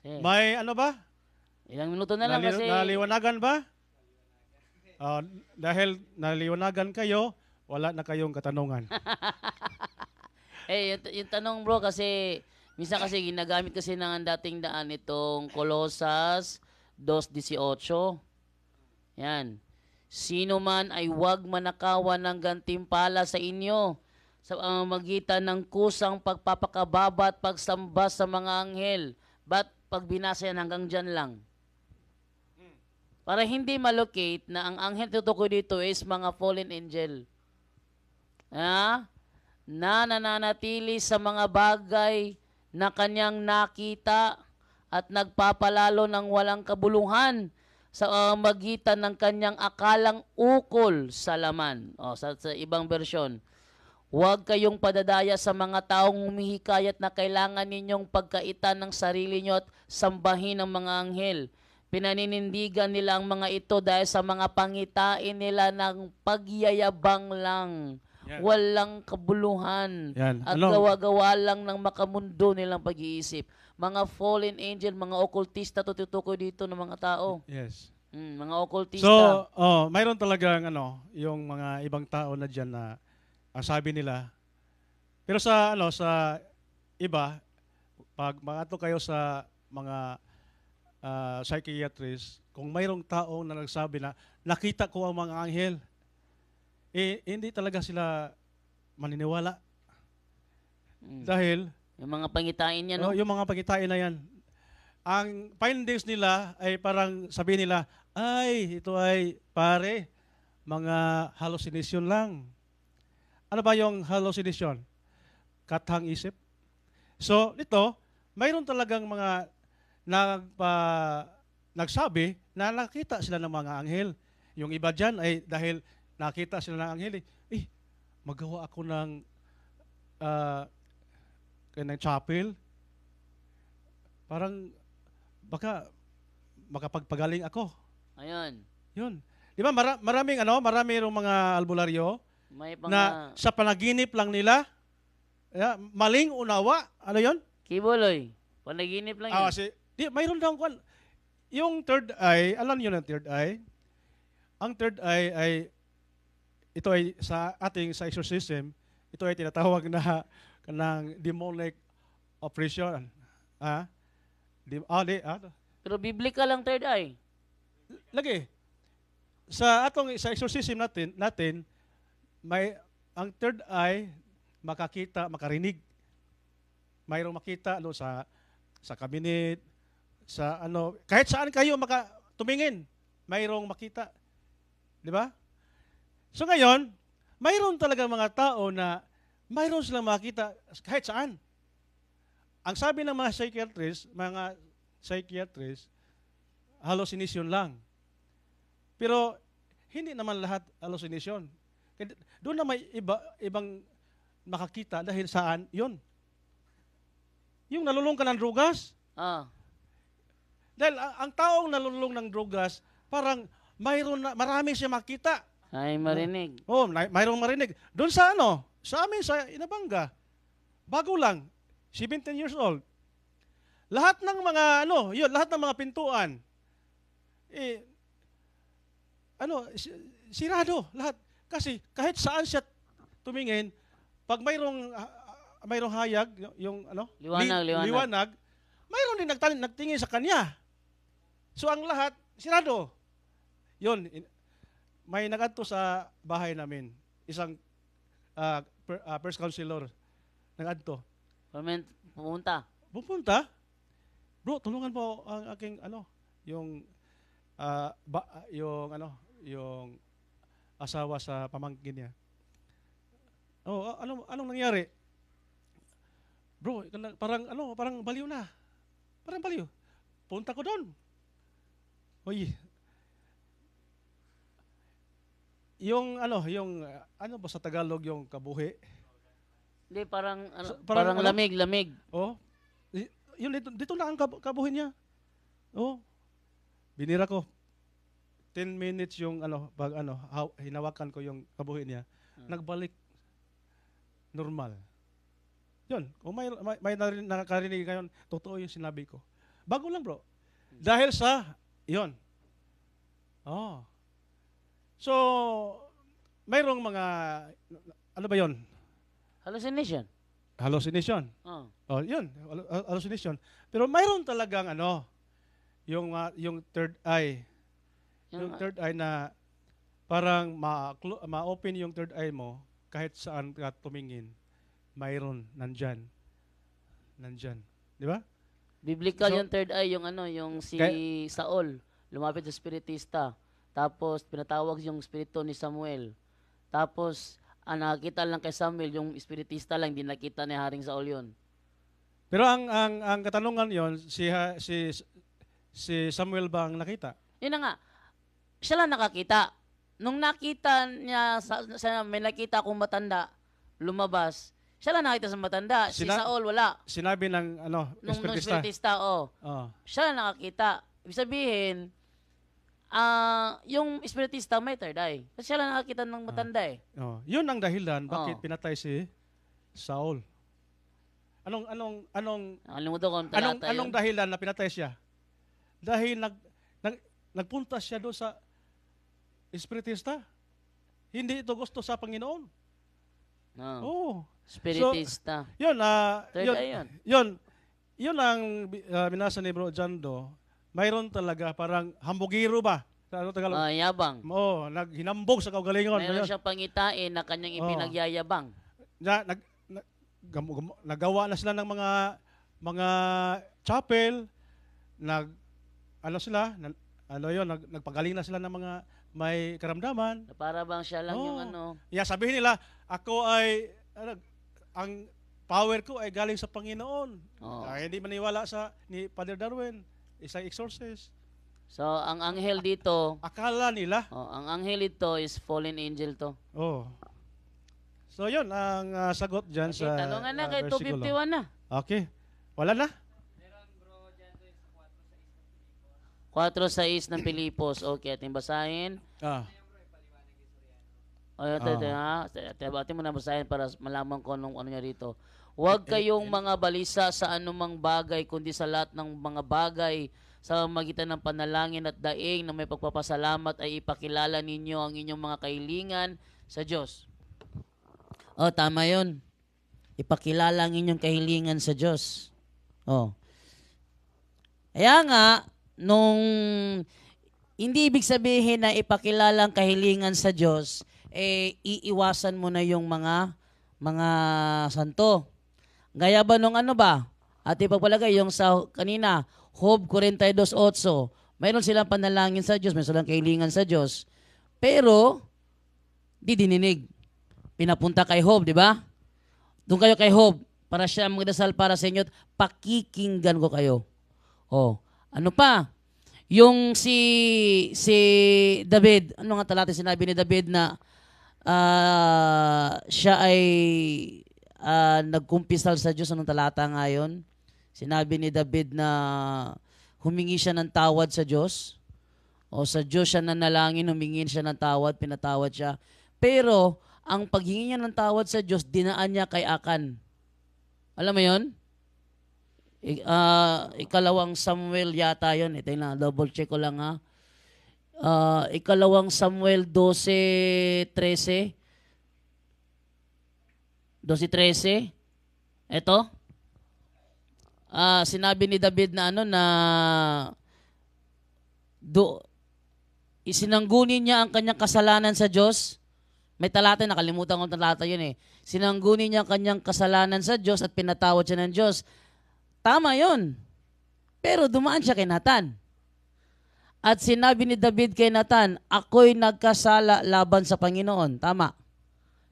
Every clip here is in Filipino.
Sige. May ano ba? Ilang minuto na lang Nali- kasi Naliwanagan ba? Ah, dahil naliwanagan kayo, wala na kayong katanungan. eh yung, yung tanong bro kasi minsan kasi ginagamit kasi ng dating daan itong Colosas 2.18. Yan. Sino man ay huwag manakawan ng gantimpala sa inyo sa pamamagitan ng kusang pagpapakababa at pagsamba sa mga anghel. Ba't pag binasa yan hanggang dyan lang? Para hindi malocate na ang anghel tutukoy dito is mga fallen angel. Ha? Na nananatili sa mga bagay na kanyang nakita at nagpapalalo ng walang kabuluhan sa uh, magitan ng kanyang akalang ukol sa laman. O, sa, sa ibang bersyon. Huwag kayong padadaya sa mga taong humihikayat na kailangan ninyong pagkaitan ng sarili nyo at sambahin ng mga anghel. Pinaninindigan nila ang mga ito dahil sa mga pangitain nila ng pagyayabang lang. Yan. Walang kabuluhan. Yan. At gawa-gawa lang ng makamundo nilang pag-iisip. Mga fallen angel, mga okultista to tutukoy dito ng mga tao. Yes. Mm, mga okultista. So, oh, mayroon talagang ano, yung mga ibang tao na diyan na ang sabi nila. Pero sa ano sa iba, pag maato kayo sa mga ah, psychiatrist, kung mayroong tao na nagsabi na nakita ko ang mga anghel, eh hindi talaga sila maniniwala Mm. dahil yung mga pangitain niya, no? Oh, yung mga pagitain na yan. Ang findings nila ay parang sabi nila, ay, ito ay pare, mga hallucination lang. Ano ba yung hallucination? Kathang isip. So, nito, mayroon talagang mga nagpa, nagsabi na nakita sila ng mga anghel. Yung iba dyan ay dahil nakita sila ng anghel, eh, eh magawa ako ng ah, ng chapel, parang baka makapagpagaling ako. Ayun. Yun. Di ba mara- maraming ano, marami yung mga albularyo May mga na sa panaginip lang nila, yeah, maling unawa, ano yun? kibuloy. Panaginip lang yun. Ah, si, di, mayroon daw kwan. Yung third eye, alam niyo ng third eye? Ang third eye ay, ito ay sa ating sa exorcism, ito ay tinatawag na kanang demonic oppression. Ah? Di, ah, di, ah, Pero biblical lang third eye. lagi. Sa atong sa exorcism natin, natin may ang third eye makakita, makarinig. Mayroong makita ano sa sa cabinet, sa ano, kahit saan kayo maka tumingin, mayroong makita. 'Di ba? So ngayon, mayroon talaga mga tao na mayroon silang makita kahit saan. Ang sabi ng mga psychiatrists, mga psychiatrists, hallucination lang. Pero hindi naman lahat hallucination. Doon na may iba, ibang makakita dahil saan? Yun. Yung nalulung ka ng drugas. Ah. Dahil ang, ang taong nalulung ng drugas, parang mayroon na, marami siya makita. Ay marinig. Oh, may- mayroong marinig. Doon sa ano, sa amin sa Inabanga, bago lang, 17 years old. Lahat ng mga ano, yun, lahat ng mga pintuan eh ano, si- sirado lahat. Kasi kahit saan siya tumingin, pag mayroong ah, mayroong hayag, yung ano, Liwanag, liwanag. liwanag, mayroon din nagtan- nagtingin sa kanya. So ang lahat sirado. Yun, in- may nagadto sa bahay namin, isang ah, per, ah, first counselor nagadto. Permanent pumunta. Pupunta, bro, tulungan mo ang aking ano, yung ah, ba, yung ano, yung asawa sa pamangkin niya. Oh, ano anong nangyari? Bro, parang ano, parang baliw na. Parang baliw. Punta ko doon. Oy. Yung ano, yung ah, ano ba sa Tagalog yung kabuhi? Hindi, parang, ano, So, parang parang, ano? lamig, lamig. Oh. Y- Yun dito, dito na ang kab- kabuhin niya. Oh. Binira ko. 10 minutes yung ano, pag ano, haw- hinawakan ko yung kabuhin niya. Hmm. Nagbalik normal. Yun, kung may may, may narin- nakakarinig ngayon, totoo yung sinabi ko. Bago lang bro. Dahil sa, yon. Oh. So, mayroong mga, ano ba yon? Hallucination. Hallucination. Oh. Oh, yun, hal- hal- hallucination. Pero mayroon talagang ano, yung ah, yung third eye, yung, third eye na parang ma ma-open yung third eye mo kahit saan ka tumingin, mayroon nandyan. Nandyan. Di ba? biblical So- yung third eye, yung ano, yung si Kaya- Saul, lumapit sa spiritista. Tapos, pinatawag yung spirito ni Samuel. Tapos, ah, nakakita lang kay Samuel, yung spiritista lang, hindi nakita ni Haring Saul yun. Pero ang ang ang katanungan yon si si si Samuel ba ang nakita? Yun na nga, siya lang nakakita. Nung nakita niya, sa, sa, may nakita akong matanda, lumabas, siya lang nakita sa matanda. si Sina- Saul, wala. Sinabi ng ano, Nung, nung espiritista. spiritista, oh. Oh. Siya lang nakakita. Ibig sabihin, ah yung spiritista may third eye. Kasi siya lang nakakita ng matanda eh. Oh, yun ang dahilan bakit Oh. pinatay si Saul. Anong anong anong Nakalimutan ko ang anong talata anong yun. dahilan na pinatay siya? Dahil nag, nag nagpunta siya doon sa espiritista. Hindi ito gusto sa Panginoon. Oh, Oh. spiritista. Yun ah third yun, yun. yun yun ang uh, binasa ni Bro Jando. Mayroon talaga parang hambugiro ba? Sa ano Tagalog? Ah, yabang. Oo, naghinambog sa kaugalingon. Ayun. siyang pangitain na kanyang Oh. ipinagyayabang. na, nag, nag, gam- gam- nagawa na sila ng mga mga chapel, nag ano sila, na, ano yon, nag, nagpagaling na sila ng mga may karamdaman. Na Para bang siya lang yung Oh. ano. Yeah, sabihin nila, ako ay ano, ang power ko ay galing sa Panginoon. Oh. Ah, hindi maniwala sa ni Father Darwin, isang exorcist. So, ang anghel dito, Akala nila, oh, ang anghel ito is fallen angel to. oh. So yun ang ah, sagot diyan Okay, sa tanungan na ah, kay versikulo. 251 na. Okay. Wala na? 4.6 ng Pilipos. Okay, ating basahin. Ah. O, ito, ito, ha? Ating mo na basahin para malaman ko anong ano niya rito. Huwag kayong mga balisa sa anumang bagay, kundi sa lahat ng mga bagay sa magitan ng panalangin at daing na may pagpapasalamat ay ipakilala ninyo ang inyong mga kahilingan sa Diyos. Oh, tama yun. Ipakilala ang inyong kahilingan sa Diyos. Oh. Kaya nga, nung hindi ibig sabihin na ipakilala ang kahilingan sa Diyos, eh iiwasan mo na yung mga mga santo. Gaya ba nung ano ba? At ipagpalagay yung sa kanina, Job 42.8, mayroon silang panalangin sa Diyos, mayroon silang kahilingan sa Diyos. Pero, di dininig. Pinapunta kay Job, di ba? Doon kayo kay Job para siya magdasal para sa inyo pakikinggan ko kayo. Oh, ano pa? Yung si si David, ano nga talata sinabi ni David na ah, siya ay ah, nagkumpisal sa Diyos. Anong talata nga yun? Sinabi ni David na humingi siya ng tawad sa Diyos. O sa Diyos siya nanalangin, humingi siya ng tawad, pinatawad siya. Pero, ang paghingi niya ng tawad sa Diyos, dinaan niya kay Akan. Alam mo yon? Ah, ikalawang Samuel yata yon. Ito na, double check ko lang ha. Ah, ikalawang Samuel 12:13. 12:13. Ito. Ah, sinabi ni David na ano na do isinanggunin niya ang kanyang kasalanan sa Diyos. May talata, nakalimutan ko talata yun eh. Sinanggunin niya ang kanyang kasalanan sa Diyos at pinatawad siya ng Diyos. Tama yun. Pero dumaan siya kay Nathan. At sinabi ni David kay Nathan, ako'y nagkasala laban sa Panginoon. Tama.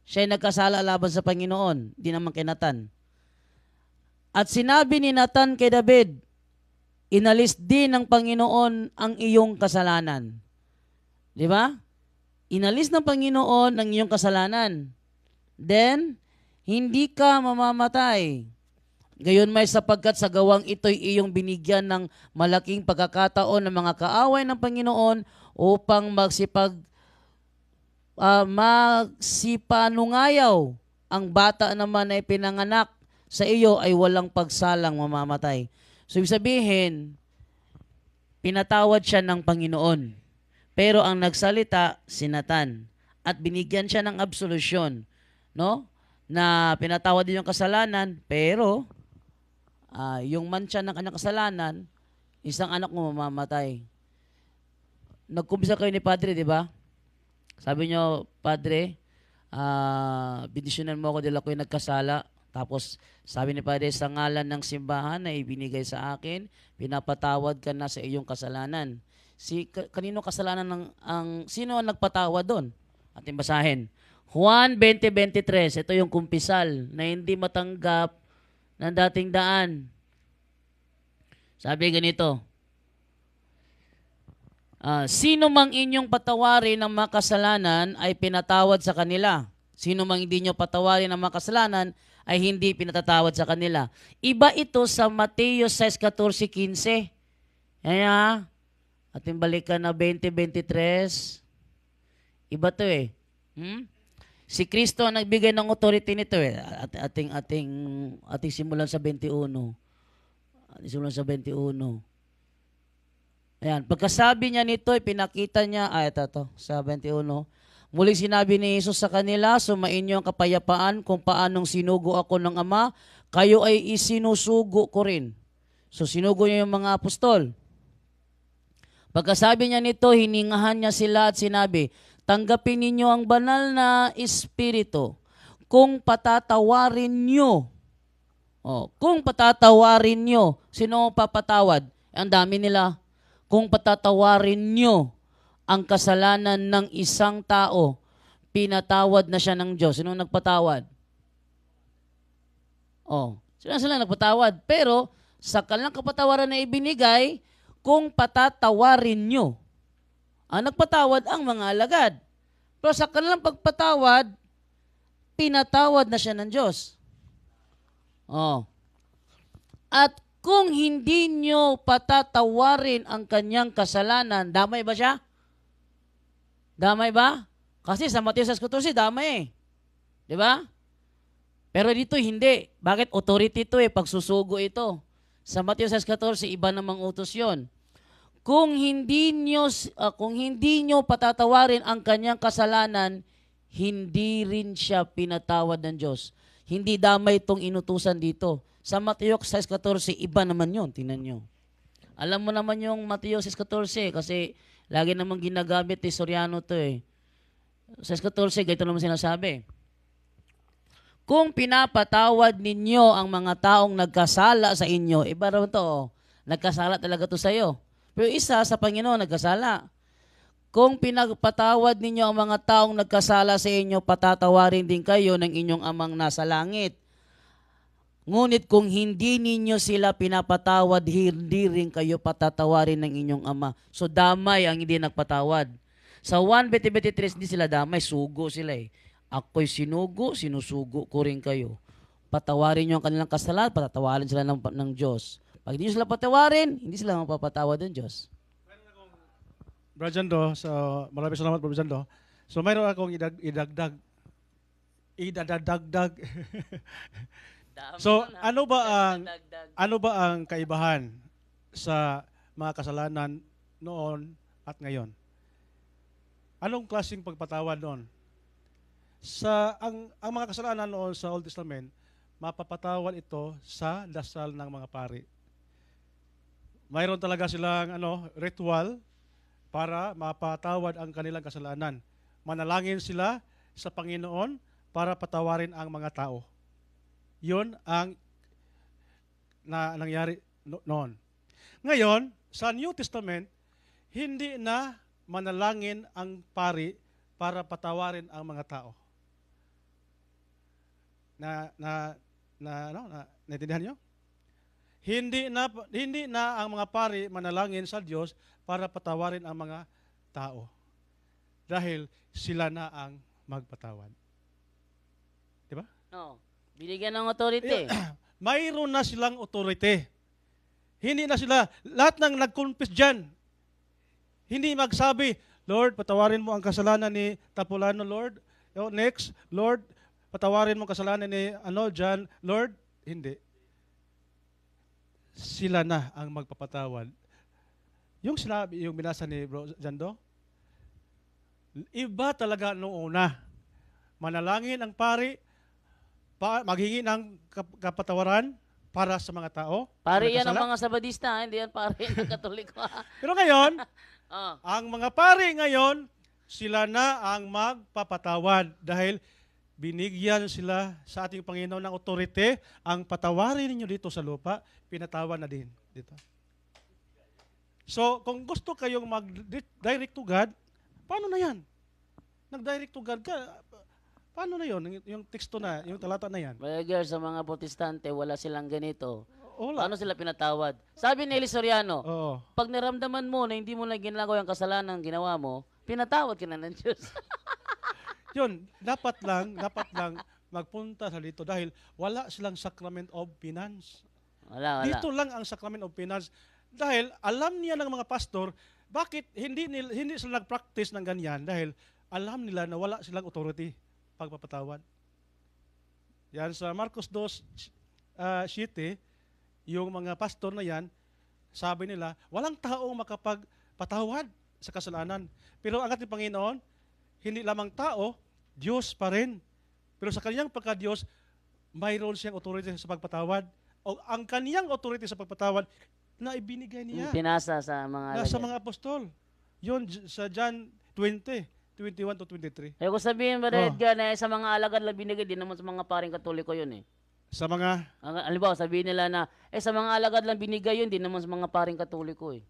Siya'y nagkasala laban sa Panginoon. Di naman kay Nathan. At sinabi ni Nathan kay David, inalis din ng Panginoon ang iyong kasalanan. Di ba? Inalis ng Panginoon ang iyong kasalanan. Then, hindi ka mamamatay. Gayon may sapagkat sa gawang ito'y iyong binigyan ng malaking pagkakataon ng mga kaaway ng Panginoon upang magsipag ah, magsipanungayaw. Ang bata naman ay pinanganak sa iyo ay walang pagsalang mamamatay. So, ibig sabihin, pinatawad siya ng Panginoon. Pero ang nagsalita, si Nathan. At binigyan siya ng absolusyon. No? Na pinatawad din yung kasalanan, pero ah, yung mancha ng kanyang kasalanan, isang anak mo mamamatay. Nagkumpisa kayo ni Padre, di ba? Sabi nyo, Padre, ah, bendisyonan mo ako dahil ako'y nagkasala. Tapos, sabi ni Padre, sa ngalan ng simbahan na ibinigay sa akin, pinapatawad ka na sa iyong kasalanan. Si ka- kanino kasalanan ng ang sino ang nagpatawad doon? Ating basahin. Juan 20:23, ito yung kumpisal na hindi matanggap ng dating daan. Sabi ganito, Ah, sino mang inyong patawarin ng makasalanan ay pinatawad sa kanila. Sino mang hindi nyo patawarin ng makasalanan ay hindi pinatatawad sa kanila. Iba ito sa Mateo 6:14-15. Kaya, ating balikan na 20:23. Iba to eh. Hmm? Si Kristo ang nagbigay ng authority nito eh. At, ating ating ating simulan sa 21. Ating simulan sa 21. Ayan, pagkasabi niya nito, pinakita niya, ah, ito to, sa 21. Muli sinabi ni Jesus sa kanila, sumainyo ang kapayapaan kung paanong sinugo ako ng Ama, kayo ay isinusugo ko rin. So sinugo niya yung mga apostol. Pagkasabi niya nito, hiningahan niya sila at sinabi, tanggapin ninyo ang banal na espiritu kung patatawarin niyo. Oh, kung patatawarin niyo, sino papatawad? Ang dami nila. Kung patatawarin niyo ang kasalanan ng isang tao, pinatawad na siya ng Diyos. Sino nagpatawad? Oh, sila sila nagpatawad. Pero sa kanilang kapatawaran na ibinigay, kung patatawarin nyo, ang nagpatawad ang mga alagad. Pero sa kanilang pagpatawad, pinatawad na siya ng Diyos. Oh. At kung hindi nyo patatawarin ang kanyang kasalanan, damay ba siya? Damay ba? Kasi sa Mateo 6.14, damay eh. Di ba? Pero dito hindi. Bakit? Authority ito eh, pagsusugo ito. Sa Mateo 6.14, iba namang utos yon. Kung hindi nyo, ah, kung hindi nyo patatawarin ang kanyang kasalanan, hindi rin siya pinatawad ng Diyos. Hindi damay itong inutusan dito. Sa Mateo 6.14, iba naman yun. Tingnan nyo. Alam mo naman yung Mateo 6.14 kasi lagi namang ginagamit ni Soriano to eh. 6.14, ganito naman sinasabi. Kung pinapatawad ninyo ang mga taong nagkasala sa inyo, iba raw to, oh. nagkasala talaga to sa iyo. Pero isa sa Panginoon nagkasala. Kung pinagpatawad ninyo ang mga taong nagkasala sa inyo, patatawarin din kayo ng inyong amang nasa langit. Ngunit kung hindi ninyo sila pinapatawad, hindi rin kayo patatawarin ng inyong ama. So damay ang hindi nagpatawad. Sa 1.23 hindi sila damay, sugo sila eh. Ako'y sinugo, sinusugo ko rin kayo. Patawarin nyo ang kanilang kasalanan, patatawarin sila ng, ng Diyos. Pag hindi nyo sila patawarin, hindi sila mapapatawad ng Diyos. Brother Jando, so maraming salamat Brother Jando. So mayroon akong idag, idagdag idadagdag So, ano ba ang ano ba ang kaibahan sa mga kasalanan noon at ngayon? Anong klaseng pagpatawad noon? Sa ang ang mga kasalanan noon sa Old Testament, mapapatawad ito sa dasal ng mga pari. Mayroon talaga silang ano, ritual para mapatawad ang kanilang kasalanan. Manalangin sila sa Panginoon para patawarin ang mga tao. Yun ang na nangyari no- noon. Ngayon, sa New Testament, hindi na manalangin ang pari para patawarin ang mga tao. Na na na ano, na naintindihan niyo? Hindi na hindi na ang mga pari manalangin sa Diyos para patawarin ang mga tao. Dahil sila na ang magpatawad. No. Binigyan ng authority. mayroon na silang authority. Hindi na sila, lahat ng nag-confess dyan, hindi magsabi, Lord, patawarin mo ang kasalanan ni Tapulano, Lord. O, next, Lord, patawarin mo ang kasalanan ni ano, John, Lord. Hindi. Sila na ang magpapatawad. yung sinabi, yung binasa ni Bro Jando, iba talaga nung una. Manalangin ang pari, pa, maghingi ng kap- kapatawaran para sa mga tao. Pare yan ang mga Sabadista, hindi yan pare ng Katoliko. Pero ngayon, oh. ang mga pari ngayon, sila na ang magpapatawad dahil binigyan sila sa ating Panginoon ng otorite, ang patawarin ninyo dito sa lupa, pinatawad na din dito. So, kung gusto kayong mag-direct to God, paano na yan? Nag-direct to God ka, paano na yon Yung- Yung teksto na, yung talata na yan. Brother, sa mga protestante, wala silang ganito. Wala. Paano sila pinatawad? Sabi ni Eli Soriano, Oo. pag naramdaman mo na hindi mo na ginagawa yung kasalanan ginawa mo, pinatawad ka na ng Diyos. Yun, dapat lang, dapat lang magpunta sa dito dahil wala silang sacrament of finance. wala, wala. Dito lang ang sacrament of finance. Dahil alam niya ng mga pastor, bakit hindi nil, hindi sila nag-practice ng ganyan dahil alam nila na wala silang authority pagpapatawad. Yan sa Marcos 2 uh, 7, yung mga pastor na yan, sabi nila, walang taong makapagpatawad sa kasalanan. Pero ang ating Panginoon, hindi lamang tao, Diyos pa rin. Pero sa kanyang pagka-Diyos, mayroon siyang authority sa pagpatawad. O ang kaniyang authority sa pagpatawad na ibinigay niya Pinasa sa mga na sa mga apostol. Yun sa John 20, 21 to 23. Eh kung sabihin ba, Oh. Edgar, na sa mga alagad lang binigay, di naman sa mga paring katoliko yun eh. Sa mga Ang, halimbawa, sabihin nila na, eh sa mga alagad lang binigay yun, di naman sa mga paring katoliko eh.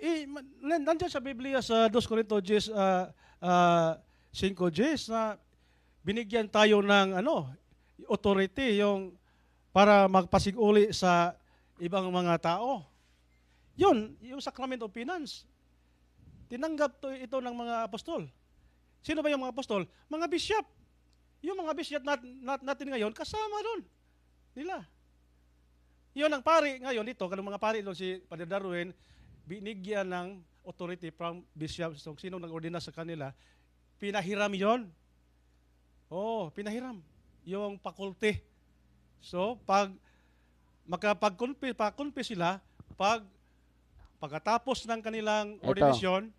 eh, nandiyan sa Biblia sa 2 Corinto 10 uh, uh, 5 10 na binigyan tayo ng ano authority yung para magpasiguli sa ibang mga tao. Yun, yung sacrament of finance. Tinanggap to ito ng mga apostol. Sino ba yung mga apostol? Mga bishop. Yung mga bishop nat, nat- natin ngayon, kasama doon. Nila. Yun ang pari ngayon dito, kanong mga pari doon si Padre Darwin, binigyan ng authority from bishop, so sino nag-ordina sa kanila, pinahiram yon. Oh, pinahiram. Yung faculty. So, pag makapag-confess pa sila, pag pagkatapos ng kanilang ordinasyon,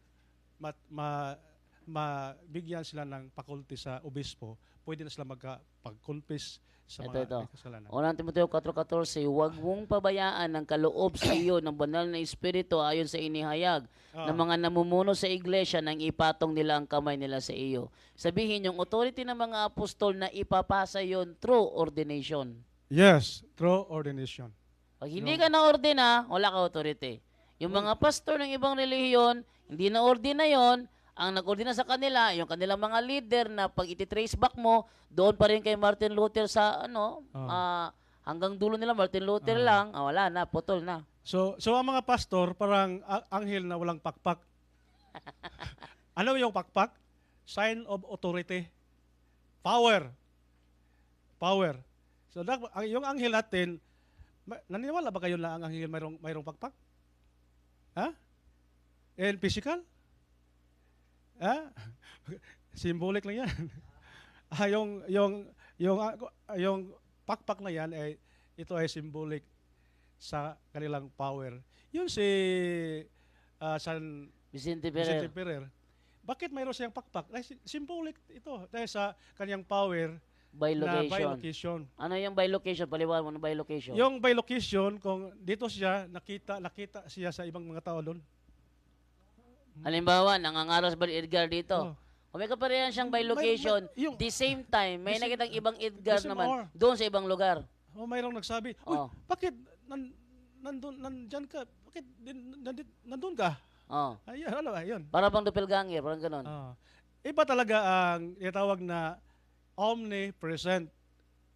mat, ma, mabigyan sila ng faculty sa obispo, pwede na sila magkapag-confess sa Ito, mga ito. kasalanan. Unang Timoteo 4.14, huwag mong pabayaan ng kaloob sa iyo ng banal na espiritu ayon sa inihayag Ah. ng mga namumuno sa iglesia nang ipatong nila ang kamay nila sa iyo. Sabihin yung authority ng mga apostol na ipapasa yon through ordination. Yes, through ordination. Pag hindi ka na-ordina, wala ka authority. Yung mga pastor ng ibang relihiyon, hindi na-ordina yon, ang nag-ordina sa kanila, yung kanilang mga leader na pag iti-trace back mo, doon pa rin kay Martin Luther sa ano, ah, hanggang dulo nila Martin Luther lang, ah, wala na, putol na. So, so ang mga pastor parang anghel na walang pakpak. ano yung pakpak? Sign of authority. Power. Power. So ang yung anghel natin, naniniwala ba kayo na ang anghel mayroong mayroong pakpak? Ha? And physical? Ha? Symbolic lang 'yan. ah, yung yung yung ah, yung pakpak na 'yan ay ito ay symbolic sa kanilang power. Yun si ah, San Vicente Vicente Ferrer, Ferrer. Bakit mayroon siyang pakpak? Ay, sy- symbolic ito dahil sa kanyang power by na location. bilocation. Ano yung by location? Paliwanag mo ng by location. Yung bilocation, kung dito siya, nakita, nakita siya sa ibang mga tao doon. Halimbawa, nangangaras ba ni Edgar dito? Oh. Kung may kaparehan siyang by May- location, may- yung- the same time, may The same- nakitang ibang Edgar the same naman hour. doon sa ibang lugar. Oh, mayroong nagsabi, Uy, Oh. bakit nan, nandun, nandyan ka? Bakit din, nandit, nandun ka? Oh. Ayun, ano ba, yun. Para bang doppelganger, parang ganun. Ah. iba talaga ang tinatawag na omnipresent.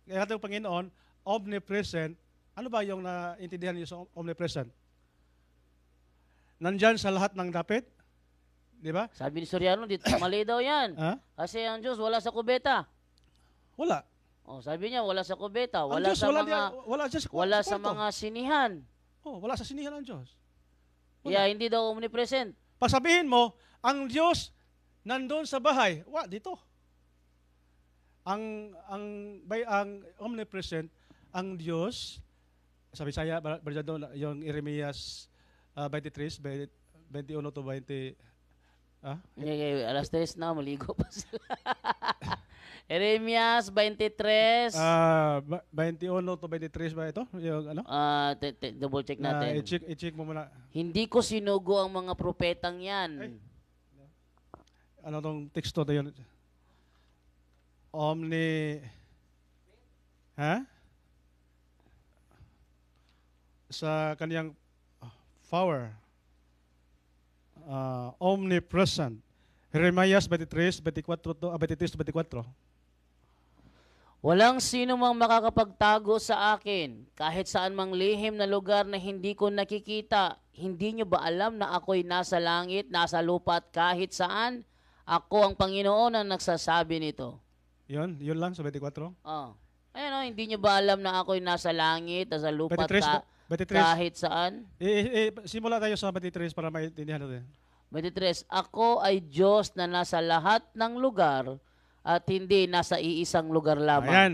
Kaya ating Panginoon, omnipresent. Ano ba yung naintindihan niyo sa omnipresent? Nandyan sa lahat ng dapit? Di ba? Sabi ni Soriano, dito, mali daw yan. Ha? Kasi ang Diyos wala sa kubeta. Wala. Oh, sabi niya, wala sa kubeta. Ang Wala Diyos, sa wala, mga, diyan- wala sa, wala sa mga sinihan. Oh, wala sa sinihan ng Diyos. Wala. Kaya hindi daw omnipresent. Pag sabihin mo, ang Diyos nandun sa bahay, wa dito. Ang ang by ang omnipresent ang Diyos sabi saya Bernardo yung Jeremias uh, 23 by 21 to 20. Ah? Okay, alas 3 na, maligo pa sila. Jeremias 23. Ah, ba- 21 to 23 ba ito? Yung ano? Ah, te- double check Na natin. i-check, i-check mo muna. Hindi ko sinugo ang mga propetang yan. Ano tong teksto na yun? Omni... Ha? Sa kaniyang ah, power. Ah, omnipresent. Jeremias 23, 24 to, ah, 23 to 24. Walang sino mang makakapagtago sa akin, kahit saan mang lihim na lugar na hindi ko nakikita. Hindi nyo ba alam na ako'y nasa langit, nasa lupa at kahit saan? Ako ang Panginoon ang nagsasabi nito. Yun, yun lang sa 24. Oh. Ayun o, hindi nyo ba alam na ako'y nasa langit, nasa lupa at 23, ka- 23. kahit saan? Eh, eh, eh, simula tayo sa 23 para maintindihan natin. 23. Ako ay Diyos na nasa lahat ng lugar at hindi nasa iisang lugar lamang. Ayan.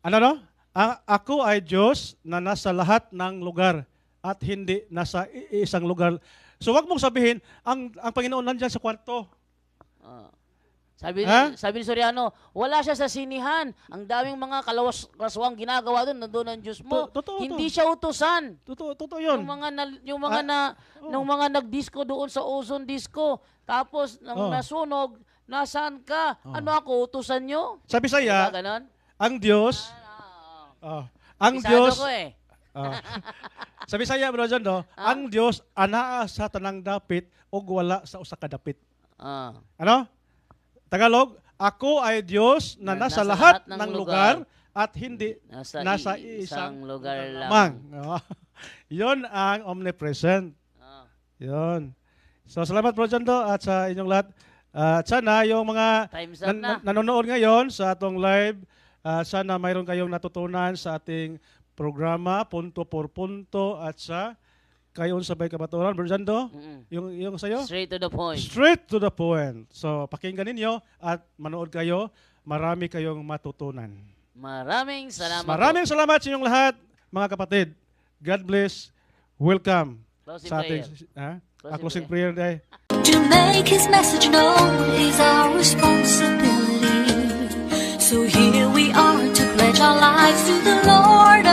Ano no? Ang, ako ay Diyos na nasa lahat ng lugar at hindi nasa i- isang lugar. So wag mong sabihin, ang, ang Panginoon nandyan sa kwarto. Ah. Sabi, Ha? sabi ni Soriano, wala siya sa sinihan. Ang daming mga kalawas kaswang ginagawa doon, nandoon ang Diyos mo. To- totoo Hindi siya utusan. Totoo, totoo yun. Yung mga na, yung mga Ah, na oo. nung mga nagdisco doon sa Ozone Disco. Tapos nang Oh. nasunog, nasaan ka? Oh. Ano ako utusan nyo? Sabi Diba saya, ganon? ang Diyos, Ah, ah, ang Bisado Diyos, ko eh. ah, sabi saya, bro John, no, Ah. ang Diyos, anaa sa tanang dapit o wala sa usa ka dapit. Ah. Ano? Tagalog, ako ay Diyos na, Na nasa, nasa lahat, lahat ng ng lugar, at hindi Nasa, nasa isang isang lugar lamang. lamang. Yun ang omnipresent. Ah. Yun. So salamat Bro John Do at sa inyong lahat. at sana yung mga nan- na. nan- nanonood ngayon sa atong live, ah, sana mayroon kayong natutunan sa ating programa, punto por punto, at sa kayon sabay kabaturan. Bro John Do, Mm-mm. yung, yung sa'yo? Straight to the point. Straight to the point. So pakinggan ninyo at manood kayo. Marami kayong matutunan. Maraming salamat. po. Maraming salamat sa inyong lahat, mga kapatid. God bless. Welcome Closing sa ating prayer. ha? Closing Ah, closing prayer day. To make his message known is our responsibility. So here we are to pledge our lives to the Lord